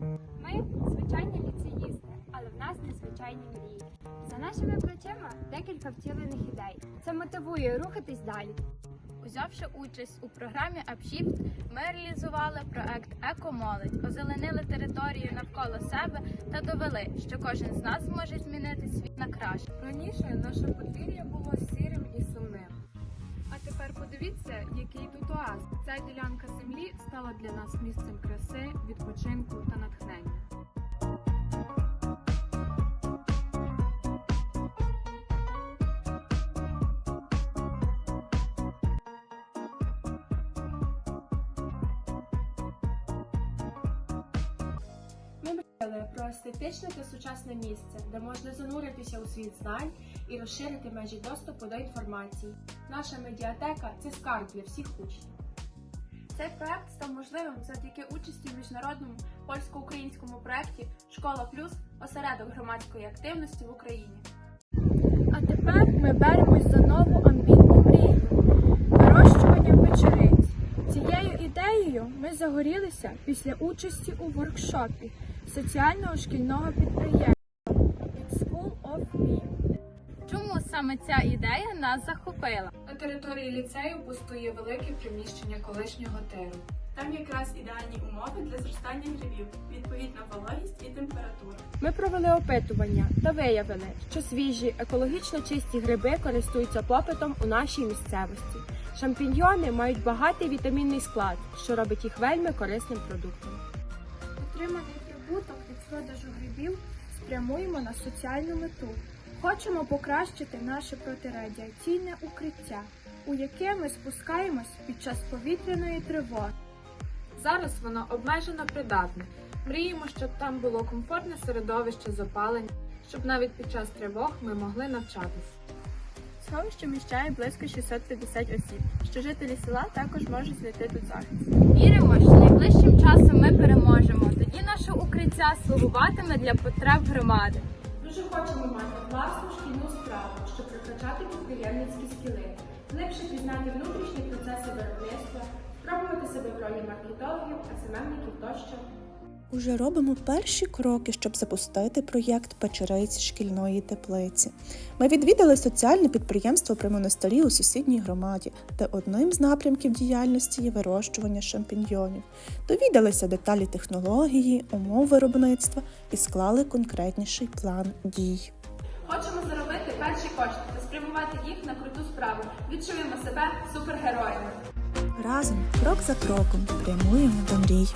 Ми звичайні ліцеїсти, але в нас незвичайні мрії. За нашими плечима декілька втілених ідей. Це мотивує рухатись далі. Узявши участь у програмі Upshift, ми реалізували проект Екомолодь, озеленили територію навколо себе та довели, що кожен з нас може змінити світ на краще. Раніше наше подвір'я було сірим і сумним. А тепер подивіться, який тут оаз. Ця ділянка землі стала для нас місцем краси, відпочинку та натхнення. Про естетичне та сучасне місце, де можна зануритися у світ знань і розширити межі доступу до інформації. Наша медіатека це скарб для всіх учнів. Цей проект став можливим завдяки участі в міжнародному польсько-українському проєкті Школа Плюс осередок громадської активності в Україні. А тепер ми беремось за нову амбітну мрію вирощування печериць. Цією ідеєю ми загорілися після участі у воркшопі соціального шкільного підприємства School of Me. Чому саме ця ідея нас захопила? Території ліцею пустує велике приміщення колишнього тиру. Там якраз ідеальні умови для зростання грибів, відповідна вологість і температура. Ми провели опитування та виявили, що свіжі, екологічно чисті гриби користуються попитом у нашій місцевості. Шампіньйони мають багатий вітамінний склад, що робить їх вельми корисним продуктом. Отриманий прибуток від продажу грибів спрямуємо на соціальну мету. Хочемо покращити наше протирадіаційне укриття, у яке ми спускаємось під час повітряної тривоги. Зараз воно обмежено придатне. Мріємо, щоб там було комфортне середовище запалення, щоб навіть під час тривог ми могли навчатись. Сховище вміщає близько 650 осіб, що жителі села також можуть знайти тут захист. Віримо, що найближчим часом ми переможемо. Тоді наше укриття слугуватиме для потреб громади. Дуже хочемо мати власну шкільну справу, щоб прокачати підприємницькі скіли, глибше пізнати внутрішні процеси виробництва, спробувати себе в ролі маркетологів, СММників тощо. Уже робимо перші кроки, щоб запустити проєкт печериць шкільної теплиці. Ми відвідали соціальне підприємство при монастирі у сусідній громаді, де одним з напрямків діяльності є вирощування шампіньйонів. Довідалися деталі технології, умов виробництва і склали конкретніший план дій. Хочемо заробити перші кошти та спрямувати їх на круту справу. Відчуємо себе супергероями. Разом, крок за кроком, прямуємо до мрій.